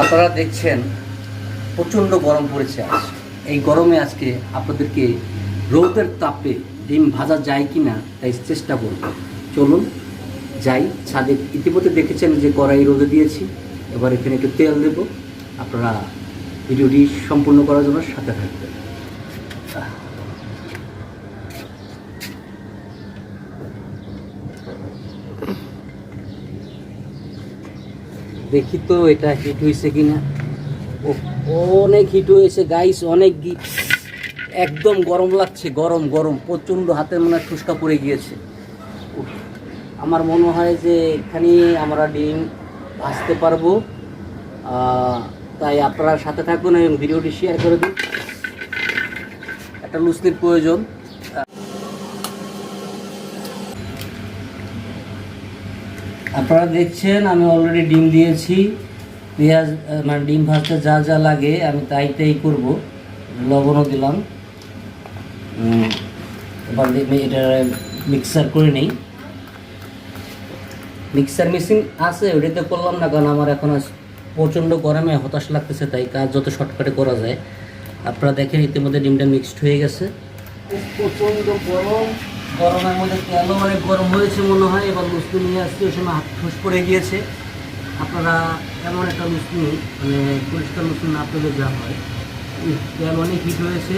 আপনারা দেখছেন, প্রচণ্ড গরম পড়েছে আজ। এই গরমে আজকে আপনাদেরকে রোদের তাপে ডিম ভাজা যায় কি না তাই চেষ্টা করব। চলুন, যাই। ছাদে ইতিমধ্যে দেখেছেন যে কড়াই রোদে দিয়েছি। এবার এখানে একটু তেল দেব। আপনারা ভিডিওটি সম্পূর্ণ করার জন্য সাথে থাকবেন। দেখি তো এটা হিট হয়েছে কিনা। ও, অনেক হিট হয়েছে গাইস অনেক একদম গরম লাগছে, গরম গরম, প্রচণ্ড হাতে মনে ঠুসকা পড়ে গিয়েছে। আমার মনে হয় যে এখানে আমরা ডিম ভাজতে পারব। তাই আপনারা সাথে থাকুন এবং ভিডিওটি শেয়ার করে দিন। একটা লুসলির প্রয়োজন। আপনারা দেখছেন, আমি অলরেডি ডিম দিয়েছি। পেঁয়াজ মানে ডিম ভাজতে যা যা লাগে, আমি তাই তাই করব। লবণও দিলাম। এবার দেখবে এটা মিক্সার করে নেই। মিক্সার মেশিন আছে ওটাতে করলাম না, কারণ আমার এখন প্রচণ্ড গরমে হতাশ লাগতেছে, তাই কাজ যত শর্টকাটে করা যায়। আপনারা দেখেন, ইতিমধ্যে ডিমটা মিক্সড হয়ে গেছে। প্রচণ্ড গরম। গরমের মধ্যে তেলও অনেক গরম হয়েছে মনে হয়? এবার লুচি নিয়ে আসছে ওই সময় হাত ফুস পড়ে গিয়েছে। আপনারা এমন একটা লুচি মানে পরিষ্কার না পেলে যা হয়। তেল অনেক হিট হয়েছে।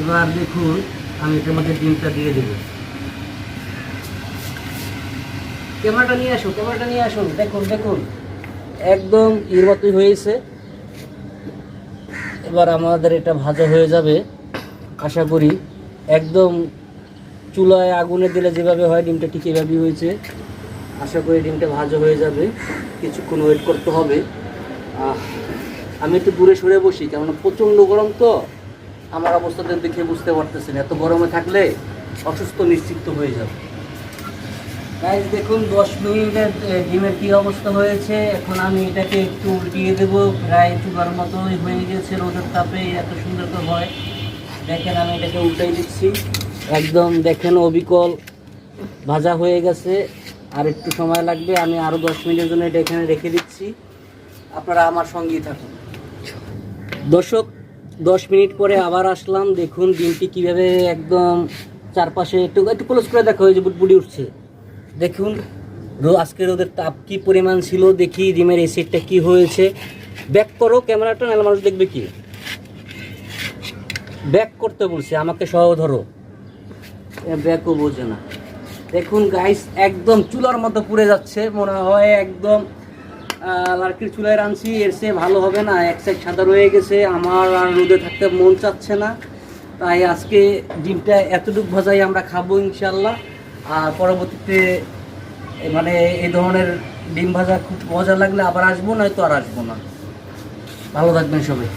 এবার দেখুন, আমি এটার মধ্যে ডিমটা দিয়ে দেবো। ক্যামেরাটা নিয়ে আসুন ক্যামেরাটা নিয়ে আসুন দেখুন দেখুন। একদম ইর মতোই হয়েছে। এবার আমাদের এটা ভাজা হয়ে যাবে। আশা করি একদম চুলায় আগুনে দিলে যেভাবে হয়, ডিমটা ঠিক এভাবেই হয়েছে। আশা করি ডিমটা ভাজা হয়ে যাবে। কিছুক্ষণ ওয়েট করতে হবে। আমি একটু দূরে সরে বসি, কেননা প্রচণ্ড গরম তো। আমার অবস্থাটা দেখে বুঝতে পারতেছেন, এত গরমে থাকলে অসুস্থ নিশ্চিত হয়ে যাবে। গাইজ দেখুন, দশ মিনিটের ডিমের কী অবস্থা হয়েছে। এখন আমি এটাকে একটু উল্টিয়ে দেবো। প্রায় চুলার মতোই হয়ে গেছে রোদের তাপে, এত সুন্দর তো হয়। দেখেন, আমি এটাকে উল্টাই দিচ্ছি। একদম দেখেন অবিকল ভাজা হয়ে গেছে। আর একটু সময় লাগবে, আমি আরও দশ মিনিটের জন্য এটা এখানে রেখে দিচ্ছি। আপনারা আমার সঙ্গেই থাকুন। দর্শক, দশ মিনিট পরে আবার আসলাম। দেখুন, ডিমটি কীভাবে একদম চারপাশে একটু একটু ক্লোজ করে দেখা যে বুটবুটি উঠছে। দেখুন আজকে রোদের তাপ কি পরিমাণ ছিল, দেখি ডিমের এসিডটা কি হয়েছে। ব্যাক করো, ক্যামেরাটা, নাহলে মানুষ দেখবে কি? ব্যাক করতে বলছে, আমাকে সহ ধরো। ব্যাকও বোঝে না। দেখুন গাইস একদম চুলার মতো পুড়ে যাচ্ছে। মনে হয় একদম লার্কির চুলায় রাঁধছি, এর চেয়ে ভালো হবে না। এক সাইড সাদা রয়ে গেছে, আমার আর রোদে থাকতে মন চাচ্ছে না। তাই আজকে ডিমটা এতটুকু ভাজাই আমরা খাব ইনশাল্লাহ আর পরবর্তীতে মানে এই ধরনের ডিম ভাজা খুব মজা লাগলে আবার আসব, নয়তো আর আসব না। ভালো থাকবেন সবাই।